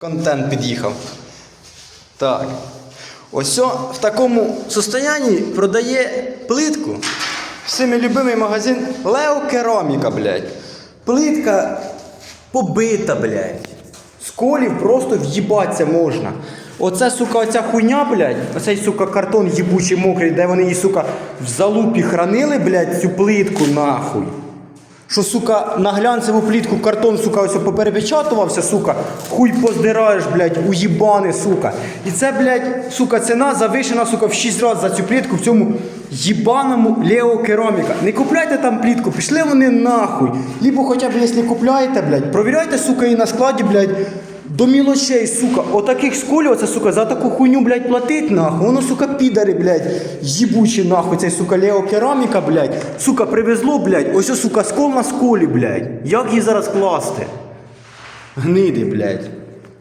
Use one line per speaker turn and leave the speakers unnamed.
Контент під'їхав. Так. Ось в такому состоянні продає плитку. Всіми любимий магазин Лео Кераміка, блядь. Плитка побита, блядь. З колів просто в'їбатися можна. Оце, сука, оця хуйня, блядь, оцей, сука, картон їбучий мокрий, де вони її, сука, в залупі хранили, блядь, цю плитку нахуй. Що, сука, на глянцеву плітку картон, сука, ось поперепечатувався, сука, хуй поздираєш, блядь, уїбани, сука. І це, блядь, сука, ціна завишена, сука, в 6 разів за цю плітку в цьому їбаному Лео Кераміка. Не купляйте там плітку, пішли вони нахуй. Лібо хоча б, якщо купляєте, блядь, провіряйте, сука, і на складі, блядь, до мілочей, сука. Отаких сколів, сука, за таку хуйню, блядь, платить, нахуй. Воно, сука, підари, блядь, їбучі, нахуй, цей, сука, леокераміка, блядь. Сука, привезло, блядь, ось, ось, сука, скол на сколі, блядь. Як її зараз класти? Гниди, блядь.